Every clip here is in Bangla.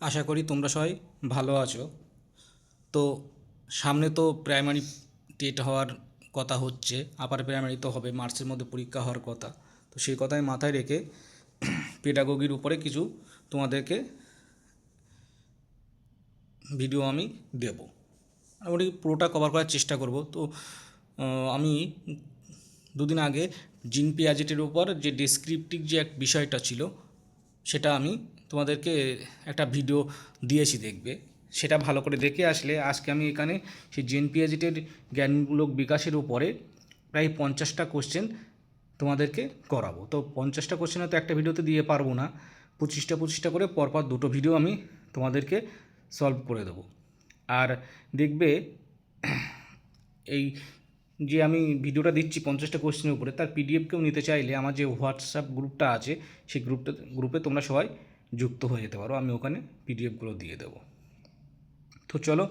আশা করি তোমরা সবাই ভালো আছো। তো সামনে তো প্রাইমারি টেট হওয়ার কথা হচ্ছে আপার প্রাইমারি তো হবে মার্চের মধ্যে পরীক্ষা হওয়ার কথা। তো সেই কথাই মাথায় রেখে পেডাগোগির উপরে কিছু তোমাদেরকে ভিডিও আমি দেবো। মোটামুটি পুরোটা কভার করার চেষ্টা করব। তো আমি দুদিন আগে জিন পিয়াজেটের উপর যে ডেসক্রিপটিভ যে এক বিষয়টা ছিল, সেটা আমি তোমাদেরকে একটা ভিডিও দিয়েছি দেখবে। সেটা ভালো করে দেখে আসলে আজকে আমি এখানে সেই জিন পিয়াজেটের জ্ঞানমূলক বিকাশের উপরে প্রায় পঞ্চাশটা কোশ্চেন তোমাদেরকে করাবো। তো পঞ্চাশটা কোশ্চেন হয়তো একটা ভিডিওতে দিয়ে পারব না। পঁচিশটা পঁচিশটা করে পরপর দুটো ভিডিও আমি তোমাদেরকে সলভ করে দেবো। আর দেখবে এই যে আমি ভিডিওটা দিচ্ছি পঞ্চাশটা কোশ্চেনের উপরে, তার পিডিএফ কেউ নিতে চাইলে আমার যে হোয়াটসঅ্যাপ গ্রুপটা আছে, সেই গ্রুপটা গ্রুপে তোমরা সবাই যুক্ত হয়ে যেতে পারো, আমি ওখানে পিডিএফগুলো দিয়ে দেবো। তো চলো,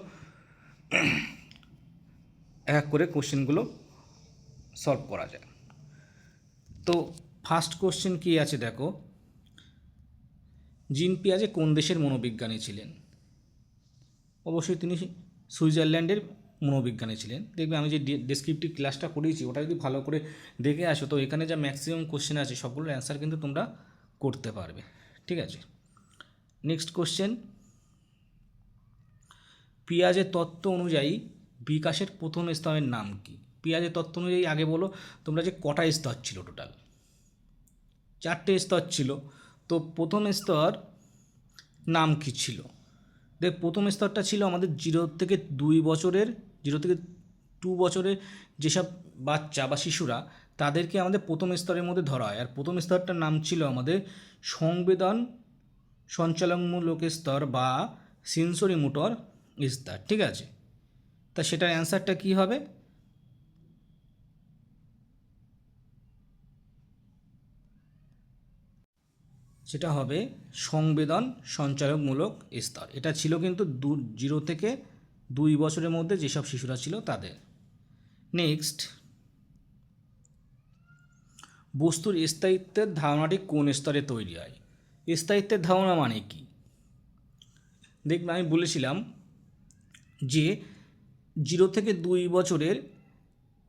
এক করে কোশ্চেনগুলো সলভ করা যায়। তো ফার্স্ট কোশ্চেন কি আছে দেখো? জিন পিয়াজে কোন দেশের মনোবিজ্ঞানী ছিলেন? অবশ্যই তিনি সুইজারল্যান্ডের মনোবিজ্ঞানী ছিলেন। দেখবে আমি যে ডেসক্রিপটিভ ক্লাসটা করিয়েছি ওটা যদি ভালো করে দেখে আসো, তো এখানে যা ম্যাক্সিমাম কোশ্চেন আছে, সবগুলোর অ্যান্সার কিন্তু তোমরা করতে পারবে। ঠিক আছে? নেক্সট কোশ্চেন পিঁয়াজের তত্ত্ব অনুযায়ী বিকাশের প্রথম স্তরের নাম কি? পিঁয়াজের তত্ত্ব অনুযায়ী আগে বলো, তোমরা যে কটা স্তর ছিল টোটাল চারটে স্তর ছিল। তো প্রথম স্তর নাম কি ছিল? দেখ, প্রথম স্তরটা ছিল আমাদের জিরো থেকে দুই বছরের, জিরো থেকে টু বছরের যেসব বাচ্চা বা শিশুরা তাদেরকে আমাদের প্রথম স্তরের মধ্যে ধরা হয়। আর প্রথম স্তরটার নাম ছিল আমাদের সংবেদন সঞ্চালনমূলক স্তর বা সেন্সরি মোটর স্তর, ঠিক আছে? তা সেটার অ্যান্সারটা কী হবে? সেটা হবে সংবেদন সঞ্চালকমূলক স্তর। এটা ছিল কিন্তু দু জিরো থেকে দুই বছরের মধ্যে যেসব শিশুরা ছিল তাদের। নেক্সট বস্তুর স্থায়িত্বের ধারণাটি কোন স্তরে তৈরি হয়? স্থায়িত্বের ধারণা মানে কি? দেখবে আমি বলেছিলাম যে জিরো থেকে দুই বছরের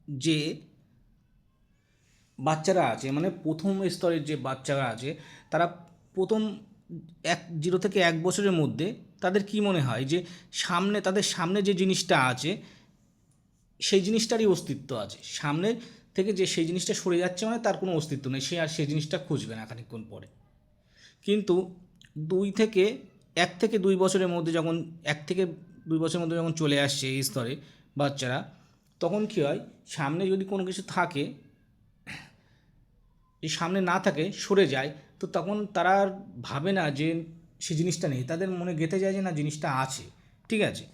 যে বাচ্চারা আছে মানে প্রথম স্তরের যে বাচ্চারা আছে, তারা প্রথম এক, জিরো থেকে এক বছরের মধ্যে তাদের কি মনে হয়? যে সামনে, তাদের সামনে যে জিনিসটা আছে, সেই জিনিসটারই অস্তিত্ব আছে। সামনে থেকে যে সেই জিনিসটা সরে যাচ্ছে মানে তার কোনো অস্তিত্ব নেই। সে আর সেই জিনিসটা খুঁজবে না খানিকক্ষণ পরে। কিন্তু দুই থেকে, এক থেকে দুই বছরের মধ্যে যখন, এক থেকে দুই বছরের মধ্যে যখন চলে আসছে এই স্তরে বাচ্চারা, তখন কী হয়, সামনে যদি কোনো কিছু থাকে এই সামনে না থাকে, সরে যায়, তো তখন তারা ভাবে না যে সে জিনিসটা নেই। তাদের মনে গেঁথে যায় যে না, জিনিসটা আছে। ঠিক আছে?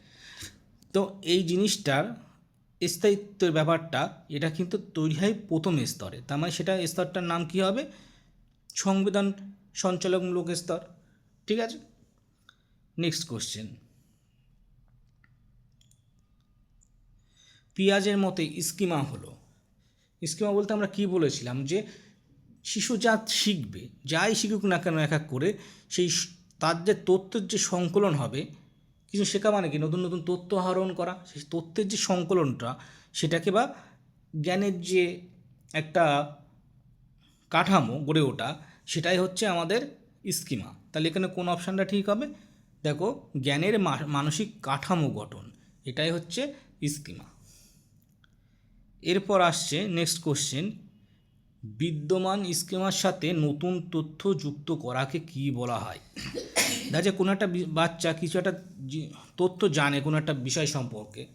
তো এই জিনিসটার স্থায়িত্বের ব্যাপারটা, এটা কিন্তু তৈরি হয় প্রথম স্তরে। তার মানে সেটা স্তরটার নাম কী হবে? সংবিধান সঞ্চালকমূলক স্তর। ঠিক আছে? নেক্সট কোশ্চেন পিঁয়াজের মতে স্কিমা হলো। স্কিমা বলতে আমরা কি বলেছিলাম? যে শিশু যা শিখবে, যাই শিখুক না কেন এক এক করে, সেই তার যে তথ্যের যে সংকলন হবে কিছু শেখা মানে কি? নতুন নতুন তথ্য আহরণ করা। সেই তথ্যের যে সংকলনটা, সেটাকে বা জ্ঞানের যে একটা কাঠামো গড়ে ওঠা, সেটাই হচ্ছে আমাদের স্কিমা। তাহলে এখানে কোন অপশানটা ঠিক হবে? দেখো, জ্ঞানের মানসিক কাঠামো গঠন, এটাই হচ্ছে স্কিমা। এরপর আসছে নেক্সট কোশ্চেন বিদ্যমান স্কিমার সাথে নতুন তথ্য যুক্ত করাকে কি বলা হয়? দেখা যায় কোনো একটা বাচ্চা কিছু একটা তথ্য জানে কোনো একটা বিষয় সম্পর্কে।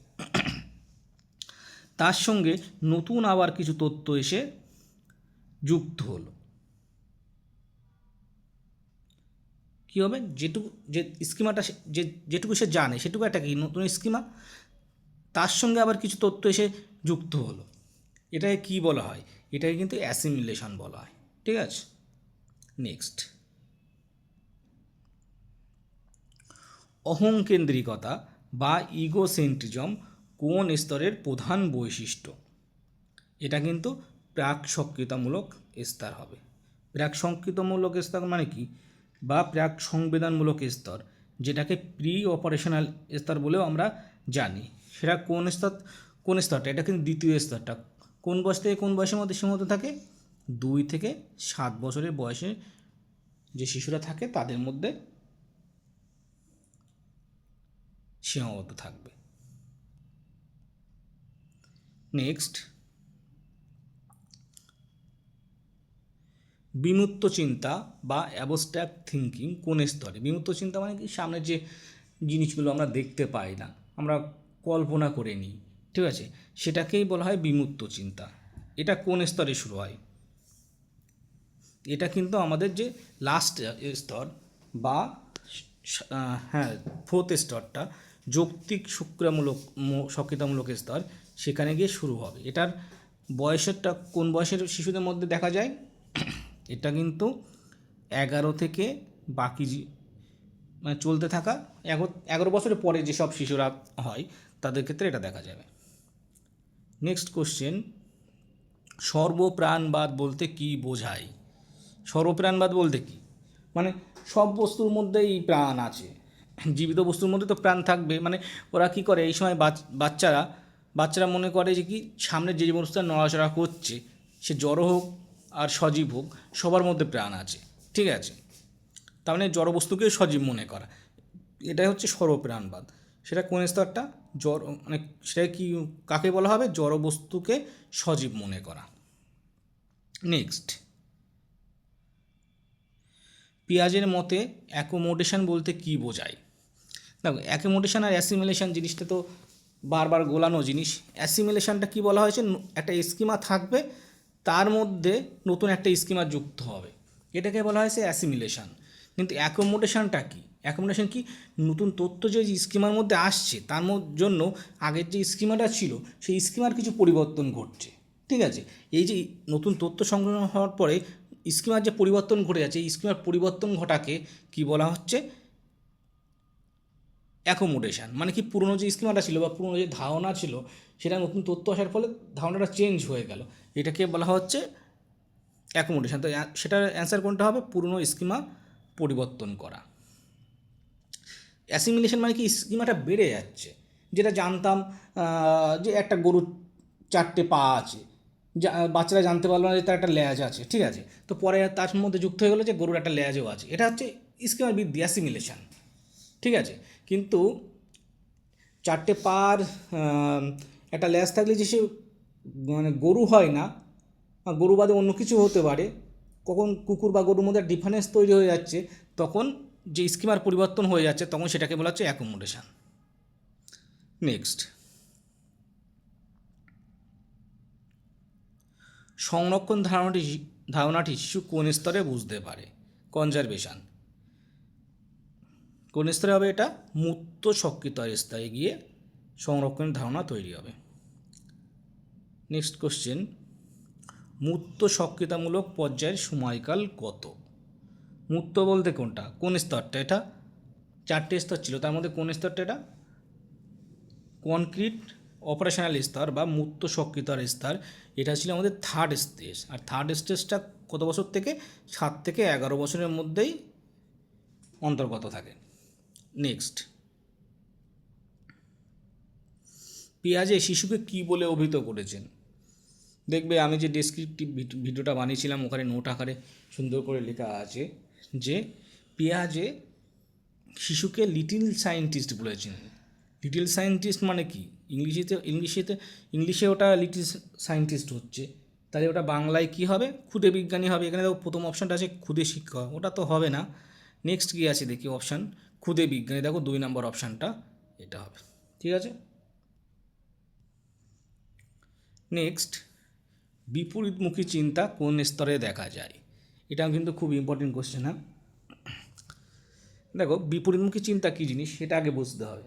তার সঙ্গে নতুন আবার কিছু তথ্য এসে যুক্ত হলো। কী হবে? যেটুকু, যে স্কিমাটা যে, যেটুকু সে জানে, সেটুকু একটা কি? নতুন স্কিমা? তার সঙ্গে আবার কিছু তথ্য এসে যুক্ত হলো। এটাকে কি বলা হয়? এটাকে কিন্তু অ্যাসিমিলেশন বলা হয়, ঠিক আছে? নেক্সট অহংকেন্দ্রিকতা বা ইগোসেন্ট্রিজম কোন স্তরের প্রধান বৈশিষ্ট্য? এটা কিন্তু প্রাক সক্রিয়তামূলক স্তর হবে। প্রাক সংকৃতমূলক স্তর মানে কি? বা প্রাক সংবেদনমূলক স্তর, যেটাকে প্রি অপারেশনাল স্তর বলেও আমরা জানি। সেটা কোন স্তর? কোন স্তরটা? এটা কিন্তু দ্বিতীয় স্তরটা। কোন বয়স থেকে কোন বয়সের মধ্যে সীমাবদ্ধ থাকে? দুই থেকে সাত বছরের বয়সে যে শিশুরা থাকে, তাদের মধ্যে সীমাবদ্ধ থাকবে। নেক্সট। বিমূর্ত চিন্তা বা অ্যাবস্ট্রাক্ট থিঙ্কিং কোন স্তরে? বিমূর্ত চিন্তা মানে কি? সামনের যে জিনিসগুলো আমরা দেখতে পাই না, আমরা কল্পনা করে নিই। ঠিক আছে? সেটাকেই বলা হয় বিমূর্ত চিন্তা। এটা কোন স্তরে শুরু হয়? এটা কিন্তু আমাদের যে লাস্ট স্তর বা হ্যাঁ ফোর্থ স্তরটা, যৌক্তিক শুক্রামূলক সক্রিয়তামূলক স্তর, সেখানে গিয়ে শুরু হবে। এটার বয়সেরটা কোন বয়সের শিশুদের মধ্যে দেখা যায়? এটা কিন্তু এগারো থেকে বাকি মানে চলতে থাকা এগারো বছরের পরে যেসব শিশুরা হয়, তাদের ক্ষেত্রে এটা দেখা যাবে। নেক্সট কোশ্চেন সর্বপ্রাণবাদ বলতে কি বোঝায়? সর্বপ্রাণবাদ বলতে কি? মানে সব বস্তুর মধ্যেই প্রাণ আছে। জীবিত বস্তুর মধ্যে তো প্রাণ থাকবে। মানে ওরা কি করে? এই সময় বাচ্চারা বাচ্চারা মনে করে যে কি? সামনে যে বস্তুটা নড়াচড়া করছে, সে জড় হোক আর সজীব হোক, সবার মধ্যে প্রাণ আছে। ঠিক আছে? তার মানে জড় বস্তুকে সজীব মনে করা। এটাই হচ্ছে সর্বপ্রাণবাদ। সেটা কোন স্তরটা? জড় মানে সেটা কি কাকে বলা হবে? জড় বস্তুকে সজীব মনে করা। নেক্সট পেঁয়াজের মতে অ্যাকোমোডেশন বলতে কি বোঝায়? দেখো অ্যাকোমোডেশন আর অ্যাসিমিলেশন জিনিসটা তো বারবার গোলানো জিনিস। অ্যাসিমিলেশনটা কি বলা হয়েছে? একটা স্কিমা থাকবে, তার মধ্যে নতুন একটা স্কিমা যুক্ত হবে। এটাকে বলা হয়েছে অ্যাসিমিলেশন কিন্তু অ্যাকোমোডেশনটা কি? অ্যাকোমোডেশন কি? নতুন তথ্য যে স্কিমার মধ্যে আসছে, তার জন্য আগের যে স্কিমাটা ছিল, সেই স্কিমার কিছু পরিবর্তন ঘটছে। ঠিক আছে? এই যে নতুন তথ্য সংগ্রহ হওয়ার পরে স্কিমার যে পরিবর্তন ঘটে যাচ্ছে, এই স্কিমার পরিবর্তন ঘটাকে কি বলা হচ্ছে? অ্যাকোমোডেশন মানে কি পুরনো যে স্কিমাটা ছিল বা পুরনো যে ধারণা ছিল, সেটা নতুন তথ্য আসার ফলে ধারণাটা চেঞ্জ হয়ে গেল। এটাকে বলা হচ্ছে অ্যাকোমোডেশন তো সেটার অ্যান্সার কোনটা হবে? পুরনো স্কিমা পরিবর্তন করা। অ্যাসিমিলেশন মানে কি? স্কিমাটা বেড়ে যাচ্ছে। যেটা জানতাম যে একটা গরুর চারটে পা আছে। বাচ্চারা জানতে পারল না যে তার একটা ল্যাজ আছে, ঠিক আছে? তো পরে তার মধ্যে যুক্ত হয়ে গেলো যে গরুর একটা ল্যাজও আছে। এটা হচ্ছে স্কিমার বৃদ্ধি অ্যাসিমিলেশন ঠিক আছে? কিন্তু চারটে পার একটা ল্যাজ থাকলে যে সে মানে গরু হয় না গরু বাদে অন্য কিছু হতে পারে, কখন কুকুর বা গরুর মধ্যে ডিফারেন্স তৈরি হয়ে যাচ্ছে, তখন যে স্কিমার পরিবর্তন হয়ে যাচ্ছে, তখন সেটাকে বলা হচ্ছে অ্যাকোমোডেশন নেক্সট সংরক্ষণ ধারণাটি ধারণাটি শিশু কোন স্তরে বুঝতে পারে? কনজারভেশন কোন স্তরে হবে এটা? মুক্ত সক্রিয় স্তরে গিয়ে সংরক্ষণের ধারণা তৈরি হবে। নেক্সট কোশ্চেন মুক্ত সক্রিয়তামূলক পর্যায়ের সময়কাল কত? মূর্ত বলতে কোনটা? কোন স্তরটা? এটা চারটে স্তর ছিল। তার মধ্যে কোন স্তরটা এটা? কনক্রিট অপারেশনাল স্তর বা মুক্ত সক্রিয়তার স্তর। এটা ছিল আমাদের থার্ড স্টেজ আর থার্ড স্টেজটা কত বছর থেকে? সাত থেকে এগারো বছরের মধ্যেই অন্তর্গত থাকে। নেক্সট পেঁয়াজে শিশুকে কি বলে অভিহিত করেছেন? দেখবে আমি যে ডেসক্রিপটিভ ভিডিওটা বানিয়েছিলাম, ওখানে নোট আকারে সুন্দর করে লেখা আছে। যে পেঁয়াজে শিশুকে লিটিল সায়েন্টিস্ট বলেছেন লিটিল সায়েন্টিস্ট মানে কি? ইংলিশেতে ইংলিশেতে, ইংলিশে ওটা লিটিল সায়েন্টিস্ট হচ্ছে। তাহলে ওটা বাংলায় কি হবে? ক্ষুদে বিজ্ঞানী হবে। এখানে দেখো প্রথম অপশানটা আছে ক্ষুদে শিক্ষক। ওটা তো হবে না। নেক্সট কী আছে দেখি অপশান ক্ষুদে বিজ্ঞানী। দেখো দুই নম্বর অপশানটা এটা হবে। ঠিক আছে? নেক্সট বিপরীতমুখী চিন্তা কোন স্তরে দেখা যায়? এটাও কিন্তু খুব ইম্পর্টেন্ট কোশ্চেন হ্যাঁ? দেখো, বিপরীতমুখী চিন্তা কী জিনিস সেটা আগে বুঝতে হবে।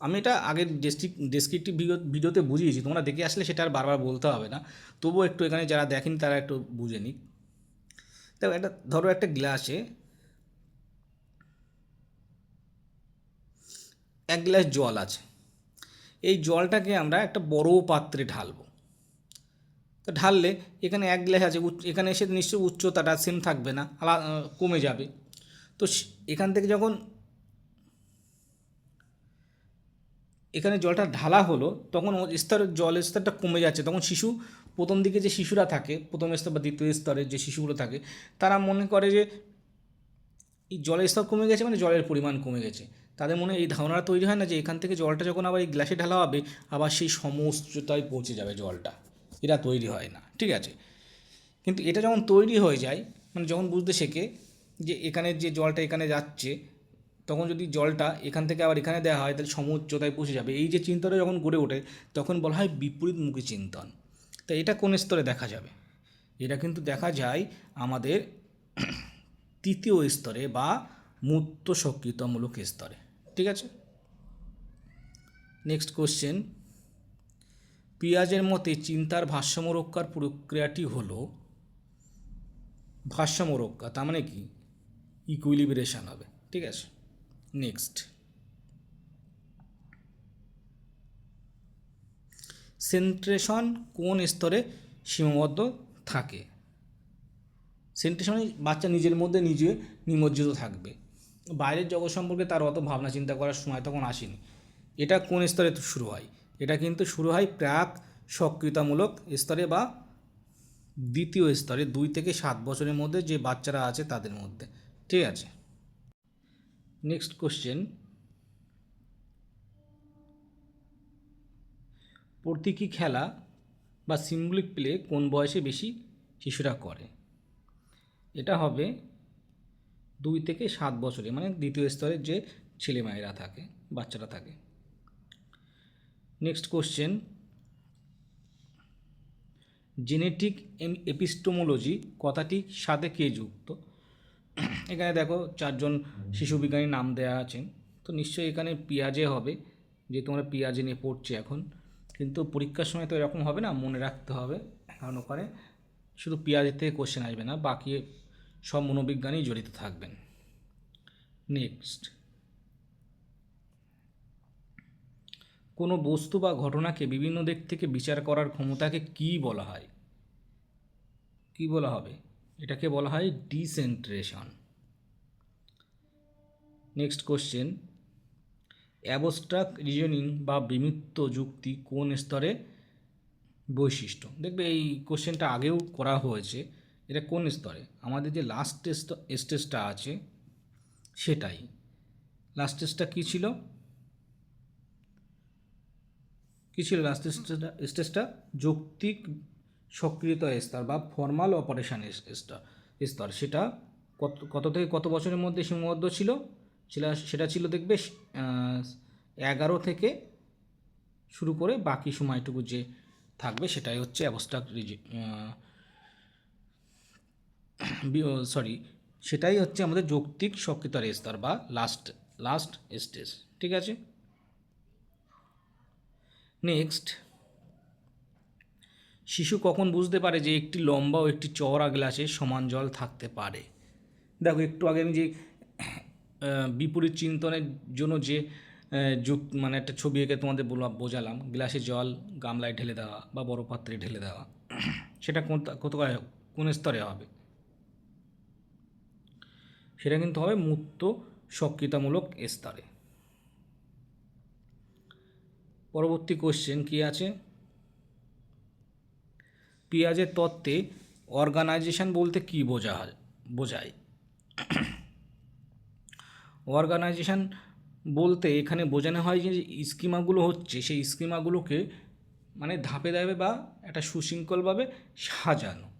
আমি এটা আগের ডেসক্রিপ ডেসক্রিপটিভ ভিডিওতে বুঝিয়েছি, তোমরা দেখে আসলে সেটা আর বারবার বলতে হবে না। তবুও একটু এখানে যারা দেখেনি তারা একটু বুঝে নিক। দেখো, একটা ধরো একটা গ্লাসে এক গ্লাস জল আছে। এই জলটাকে আমরা একটা বড় পাত্রে ঢালবো। তো ঢাললে এখানে এক গ্লাস আছে এখানে এসে নিশ্চয়ই উচ্চতাটা সেম থাকবে না, আলা কমে যাবে। তো এখান থেকে যখন এখানে জলটা ঢালা হলো, তখন স্তর জলের স্তরটা কমে যাচ্ছে। তখন শিশু, প্রথম দিকে যে শিশুরা থাকে, প্রথম স্তর বা দ্বিতীয় স্তরের যে শিশুগুলো থাকে, তারা মনে করে যে এই জলের স্তর কমে গেছে মানে জলের পরিমাণ কমে গেছে। তাদের মনে এই ধারণাটা তৈরি হয় না যে এখান থেকে জলটা যখন আবার এই গ্লাসে ঢালা হবে, আবার সেই সমস্ততায় পৌঁছে যাবে জলটা। এটা তৈরি হয় না, ঠিক আছে? কিন্তু এটা যখন তৈরি হয়ে যায় মানে যখন বুঝতে শেখে যে এখানে যে জলটা এখানে যাচ্ছে, তখন যদি জলটা এখান থেকে আবার এখানে দেওয়া হয়, তাহলে সমুচ্চতায় পৌঁছে যাবে। এই যে চিন্তাটা যখন গড়ে ওঠে, তখন বলা হয় বিপরীতমুখী চিন্তন। তা এটা কোন স্তরে দেখা যাবে? এটা কিন্তু দেখা যায় আমাদের তৃতীয় স্তরে বা মূর্ত সক্রিয়তামূলক স্তরে, ঠিক আছে? নেক্সট কোশ্চেন পিঁয়াজের মতে চিন্তার ভারসাম্য রক্ষার প্রক্রিয়াটি হল ভারসাম্য রক্ষা, তার মানে কি? ইকুইলিব্রেশন হবে, ঠিক আছে? নেক্সট সেন্ট্রেশন কোন স্তরে সীমাবদ্ধ থাকে? সেন্ট্রেশনে বাচ্চা নিজের মধ্যে নিজে নিমজ্জিত থাকবে। বাইরের জগৎ সম্পর্কে তার অত ভাবনা চিন্তা করার সময় তখন আসেনি। এটা কোন স্তরে শুরু হয়? এটা কিন্তু শুরু হয় প্রাক সক্রিয়তামূলক স্তরে বা দ্বিতীয় স্তরে, দুই থেকে সাত বছরের মধ্যে যে বাচ্চারা আছে তাদের মধ্যে। ঠিক আছে? নেক্সট কোশ্চেন প্রতীকী খেলা বা সিম্বলিক প্লে কোন বয়সে বেশি শিশুরা করে? এটা হবে দুই থেকে সাত বছরে মানে দ্বিতীয় স্তরের যে ছেলেমেয়েরা থাকে, বাচ্চারা থাকে। নেক্সট কোশ্চেন জেনেটিক এপিস্টোমোলজি কথাটি সাথে কে যুক্ত? এখানে দেখো চারজন শিশু বিজ্ঞানীর নাম দেওয়া আছেন তো নিশ্চয়ই এখানে পিয়াজে হবে, যে তোমরা পিয়াজে নিয়ে পড়ছে এখন। কিন্তু পরীক্ষার সময় তো এরকম হবে না, মনে রাখতে হবে। কারণ ওখানে শুধু পিয়াজের থেকে কোশ্চেন আসবে না, বাকি সব মনোবিজ্ঞানী জড়িত থাকবেন। নেক্সট কোনো বস্তু বা ঘটনাকে বিভিন্ন দিক থেকে বিচার করার ক্ষমতাকে কি বলা হয়? কি বলা হবে? এটাকে বলা হয় decentration. Next question. Abstract reasoning বা বিমিত্ত যুক্তি কোন স্তরে বৈশিষ্ট্য? দেখবে এই কোশ্চেনটা আগেও করা হয়েছে। এটা কোন স্তরে? আমাদের যে লাস্ট স্টেজটা আছে, সেটাই। লাস্ট স্টেজটা কী ছিল? কী ছিল লাস্ট স্টেজটা যৌক্তিক সক্রিয়তা স্তর বা ফর্মাল অপারেশান স্তর। স্তর, সেটা কত কত থেকে কত বছরের মধ্যে সীমাবদ্ধ ছিল? সেটা সেটা ছিল দেখবে এগারো থেকে শুরু করে বাকি সময়টুকু যে থাকবে, সেটাই হচ্ছে অ্যাবস্ট্রাক্ট সরি সেটাই হচ্ছে আমাদের যৌক্তিক সক্রিয়তার স্তর বা লাস্ট লাস্ট স্টেজ ঠিক আছে? নেক্সট শিশু কখন বুঝতে পারে যে একটি লম্বা ও একটি চওড়া গ্লাসে সমান জল থাকতে পারে? দেখো, একটু আগে আমি যে বিপরীত চিন্তনের জন্য যে যুগ মানে একটা ছবি এঁকে তোমাদের বোঝালাম, গ্লাসে জল গামলায় ঢেলে দেওয়া বা বড় পাত্রে ঢেলে দেওয়া, সেটা কত কোন স্তরে হবে? সেটা কিন্তু হবে মুক্ত, সক্রিয়তামূলক স্তরে। পরবর্তী কোশ্চেন কি আছে? পেঁয়াজের তত্ত্বে অর্গানাইজেশন বলতে কি বোঝা হয়? বোঝায়। অর্গানাইজেশন বলতে এখানে বোঝানো হয় যে স্কিমাগুলো হচ্ছে, সেই স্কিমাগুলোকে মানে ধাপে ধাপে বা একটা সুশৃঙ্খলভাবে সাজানো।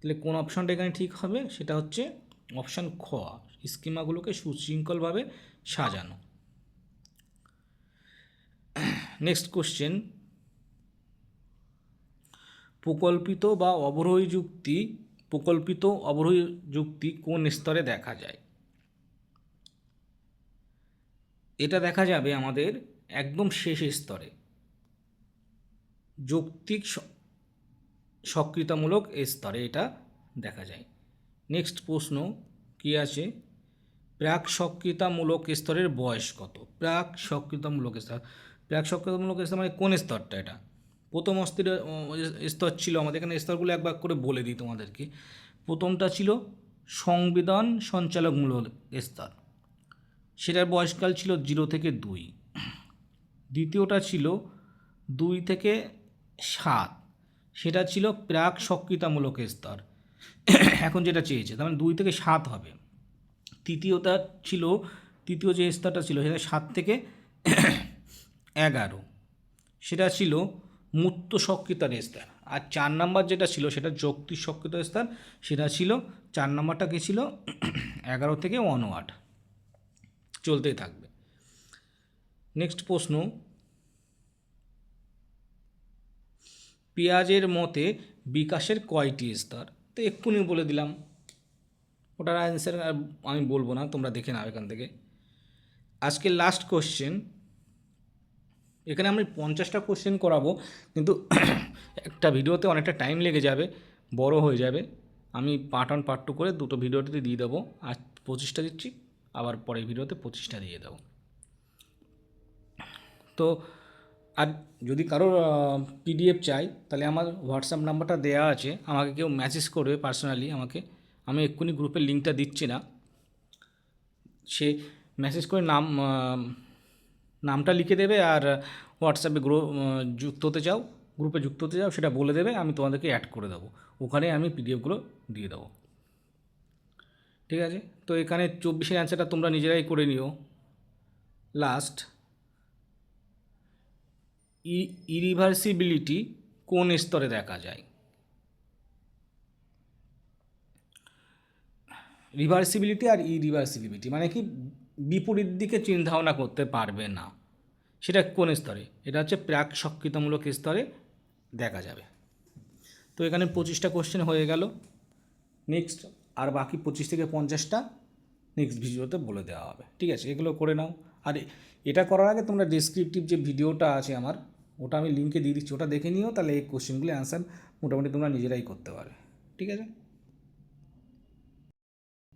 তাহলে কোন অপশানটা এখানে ঠিক হবে? সেটা হচ্ছে অপশান খ স্কিমাগুলোকে সুশৃঙ্খলভাবে সাজানো। নেক্সট কোশ্চেন প্রকল্পিত বা অবরোহী যুক্তি, প্রকল্পিত অবরোহী যুক্তি কোন স্তরে দেখা যায়? এটা দেখা যাবে আমাদের একদম শেষ স্তরে। যৌক্তিক সক্রিয়তামূলক স্তরে এটা দেখা যায়। নেক্সট প্রশ্ন, কি আছে? প্রাক সক্রিয়তামূলক স্তরের বয়স কত? প্রাক সক্রিয়তামূলক স্তর প্রাক সক্রিয়তামূলক স্তর মানে কোন স্তরটা এটা? প্রথম অস্থির স্তর ছিল আমাদের। এখানে স্তরগুলো একবার করে বলে দিই তোমাদেরকে। প্রথমটা ছিল সংবিধান সঞ্চালকমূলক স্তর। সেটার বয়সকাল ছিল জিরো থেকে দুই। দ্বিতীয়টা ছিল দুই থেকে সাত। সেটা ছিল প্রাক সক্রিয়তামূলক স্তর। এখন যেটা চেয়েছে, তার মানে দুই থেকে সাত হবে। তৃতীয়টা ছিল, তৃতীয় যে স্তরটা ছিল সেটা সাত থেকে এগারো। সেটা ছিল মূর্ত সক্রিয়তার স্তর আর চার নাম্বার যেটা ছিল, সেটা যৌক্তিক সক্রিয়তার স্তর সেটা ছিল, চার নাম্বারটা কী ছিল? এগারো থেকে ওয়ান চলতেই থাকবে। নেক্সট প্রশ্ন। পেঁয়াজের মতে বিকাশের কয়টি স্তর? তো এক্ষুনি বলে দিলাম। ওটার অ্যান্সার আমি বলব না, তোমরা দেখে নাও এখান থেকে। আজকে লাস্ট কোশ্চেন এখানে আমি পঞ্চাশটা কোশ্চেন করাবো, কিন্তু একটা ভিডিওতে অনেকটা টাইম লেগে যাবে, বড় হয়ে যাবে। আমি পার্ট ওয়ান পার্ট টু করে দুটো ভিডিওতে দিয়ে দেবো, আর পঁচিশটা দিচ্ছি, আবার পরের ভিডিওতে পঁচিশটা দিয়ে দেবো। তো, আর যদি কারোর পিডিএফ চাই, তাহলে আমার হোয়াটসঅ্যাপ নাম্বারটা দেওয়া আছে, আমাকে কেউ মেসেজ করবে পার্সোনালি আমাকে। আমি এক্ষুনি গ্রুপের লিঙ্কটা দিচ্ছি না। সে মেসেজ করে নাম নামটা লিখে দেবে আর হোয়াটসঅ্যাপে গ্রু যুক্ত হতে চাও গ্রুপে যুক্ত হতে চাও, সেটা বলে দেবে, আমি তোমাদেরকে অ্যাড করে দেবো। ওখানে আমি পিডিএফগুলো দিয়ে দেবো। ঠিক আছে? তো এখানে চব্বিশের অ্যান্সারটা তোমরা নিজেরাই করে নিও। লাস্ট ই ইরিভার্সিবিলিটি কোন স্তরে দেখা যায়? রিভার্সিবিলিটি আর ইরিভার্সিবিলিটি মানে কি? বিপরীত দিকে চিন্তাভাবনা করতে পারবে না। সেটা কোন স্তরে? এটা হচ্ছে প্রাক সক্রিয়তামূলক স্তরে দেখা যাবে। তো এখানে পঁচিশটা কোশ্চেন হয়ে গেল। নেক্সট আর বাকি পঁচিশ থেকে পঞ্চাশটা নেক্সট ভিডিওতে বলে দেওয়া হবে। ঠিক আছে? এগুলো করে নাও। আর এটা করার আগে তোমরা ডিসক্রিপটিভ যে ভিডিওটা আছে আমার, ওটা আমি লিঙ্কে দিয়ে দিচ্ছি। ওটা দেখে নিও, তাহলে এই কোশ্চেনগুলো অ্যান্সার মোটামুটি তোমরা নিজেরাই করতে পারবে। ঠিক আছে?